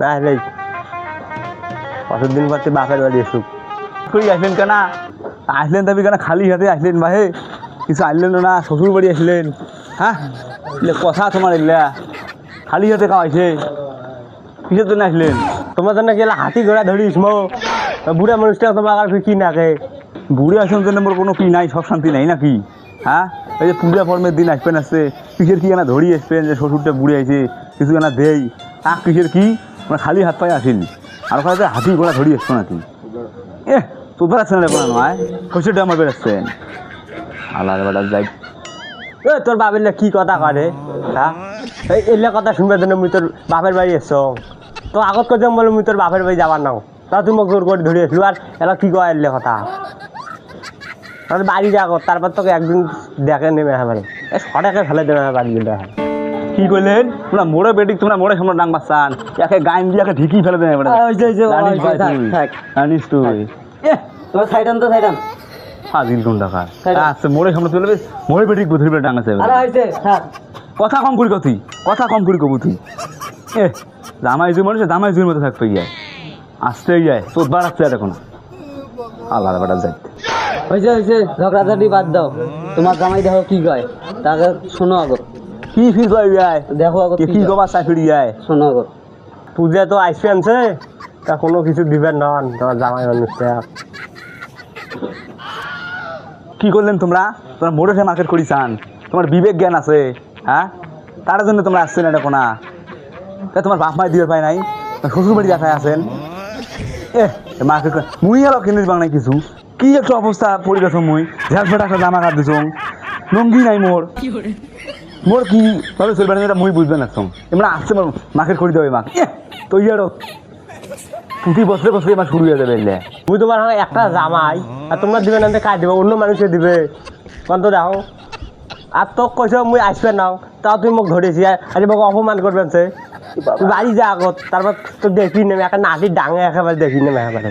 না নেই কতদিন পর তুই বাপের বাড়ি এসুক কই আসলেন কেন? আসলেন তবে কেন খালি হাতে আসলেন ভাই? কিছু আনলেন না, শ্বশুর বাড়ি আসলেন। হ্যাঁ? কথা তোমার এগুলা। খালি হাতে খাওয়াইছে। কিসের জন্য আসলেন? তোমার জন্য গেলে হাতি ঘোড়া ধরিস মো? বুড়া মানুষটা তোমার আর কি নাকে? বুড়ে আসেন জন্য মোর কোনো কি নাই, সব শান্তি নাই নাকি? হ্যাঁ? এই যে পূজা ফর্মের দিন আসবেন আসছে কিসের কি কেনা ধরি আসবেন যে শ্বশুরটা বুড়ে আইছে, কিছু এনা দেই। আহ কিসের কি? মানে খালি হাত পায়ে আসেনি। আর ওখানে হাতি ঘোড়া ধরি আসছো নাকি? এ তোর বেড়াচ্ছেন না কোনো নয় কৈশোরটা আমার বেড়াচ্ছেন আলাদা বেড়া যাই। এ, তোর বাপের লে কি কথা করে হ্যাঁ? এই এলে কথা শুনবার জন্য মুই তোর বাপের বাড়ি এসছো। তো আগত কৈ যাম বলে মুই তোর বাপের বাড়ি যাবার নাও। তা তুই মোক জোর করে ধরে আসলো। আর এলা কি কয় এলে কথা? তাহলে বাড়ি যা আগত তারপর তোকে একদিন দেখে নেমে হ্যাঁ এ সটাকে ফেলে দেবে হ্যাঁ বাড়ি গেলে হ্যাঁ কি করলেন তোমরা মোড়ে বেটি তোমরা মোড়ে সামনে ডাং বাচ্চান একে গাইন দিয়ে একে ঢিকি ফেলে দেবে জানিস তুই? সাইডান তো সাইডান। ফাজিল কোন টাকা? আচ্ছা মোড়ে সামনে চলে বেশ মোড়ে বেটি বুধরি বেটা ডাং আছে কথা কম করি কতি কথা কম করি কবু তুই। এ জামাই জুই মানুষ জামাই জুইয়ের মতো থাকতে যায় আসতে যায় তোর বাড়াচ্ছে আর এখন আলাদা বেটা যাই। হয়েছে হয়েছে ঝগড়াঝাটি বাদ দাও। তোমার জামাই দেখো কি কয়? তাকে শোনো আগত কি ফি কই যায় দেখো আগত কি কি কয়। কবা চাই যায় শোনো আগত পূজা তো আইসি আনছে তা কোনো কিছু দিবেন নন তোমার জামাই মানুষটা কি করলেন তোমরা? তোমরা মোড়ে মার্কেট করি চান। তোমার বিবেক জ্ঞান আছে হ্যাঁ? তার জন্য তোমরা আসছেন এটা কোনা। তা তোমার বাপ মাই দিয়ে পায় নাই শ্বশুর বাড়ি দেখায় আছেন। এ মার্কেট মুই আর কিনে দিবাং নাই কিছু। কি একটা অবস্থা পরিবেশ মুই? ঝাঁক ফেটা একটা জামা কাট দিছ। লঙ্গি নাই মোর মোর কি ভাবে চলবে না এটা মুই বুঝবে না এমরা আসছে মার্কেট করে দেবে মাক তো ইয়ারও প্রতি বছরে বছরে এবার শুরু হয়ে যাবে এলে মুই তোমার একটা জামাই আর তোমরা দিবে না কাজ দিবে অন্য মানুষে দিবে। কোন তো দেখো আর তোক কৈছ মুই আসবে নাও। তাও তুই মোক ধরেছি আজ মোক অপমান করবেন সে বাড়ি যা আগত তারপর তোর দেখি নেবে একটা নাচি ডাঙে একেবারে দেখি নেবে একেবারে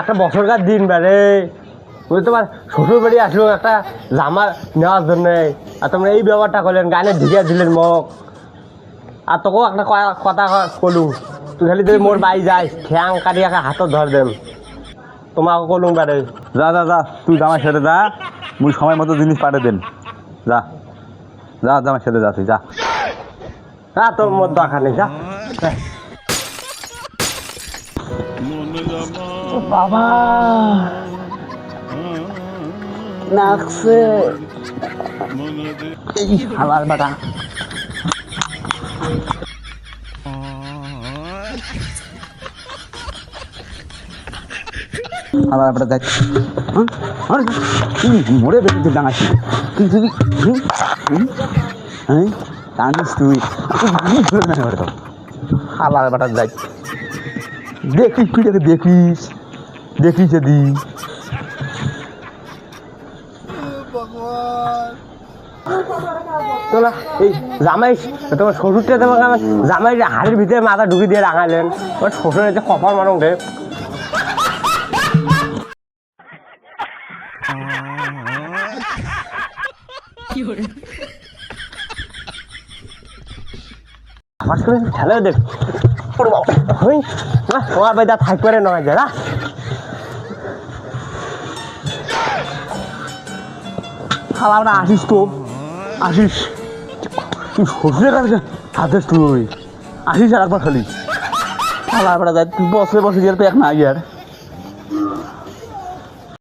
একটা বছরকার দিন বারে ওই তোমার শ্বশুর বাড়ি আসলো একটা জামা নেওয়ার জন্য। আর তোমরা এই ব্যবহারটা করলেন গানে ঢিকে দিলেন মোক। আর তোকেও একটা কথা কলু তুই খালি তুই মোর বাড়ি যাই ঠ্যাং কাটি একটা হাতত ধর দেম। তোমাকে কলুম বারে যা যা যা তুই জামার সাথে যা। মুই সময় মতো জিনিস পাঠিয়ে দেন। যা। যা জামার সাথে যা। তুই যা হ্যাঁ তোর মোর দরকার নেই যা। বাবা নাকছে এই হালার বেটা হালার বেটা দেখ হ্যাঁ? আরে, তুই মরে বেটি তুই ডাঙাচ্ছি তুই? হুম? হ্যাঁ তুই তুই না দেখ দেখিস তুই যাকে দেখিস দেখিস যদি। তোলা এই জামাই তোমার শ্বশুরটা তোমাকে আমার জামাই হাড়ের ভিতরে মাথা ঢুকি দিয়ে রাখালেন। ওর শ্বশুরের যে কপাল মানুষ রে। আমার খেলে দেখ। ওরে বেদা থাকবে নয় যারা না, আসিস তো আসিস। তুই শ্বশুরের কাছে হাতেস তুই আসিস আর একবার খালি। খালা তুই বসে বসে তো এক না ইয়ার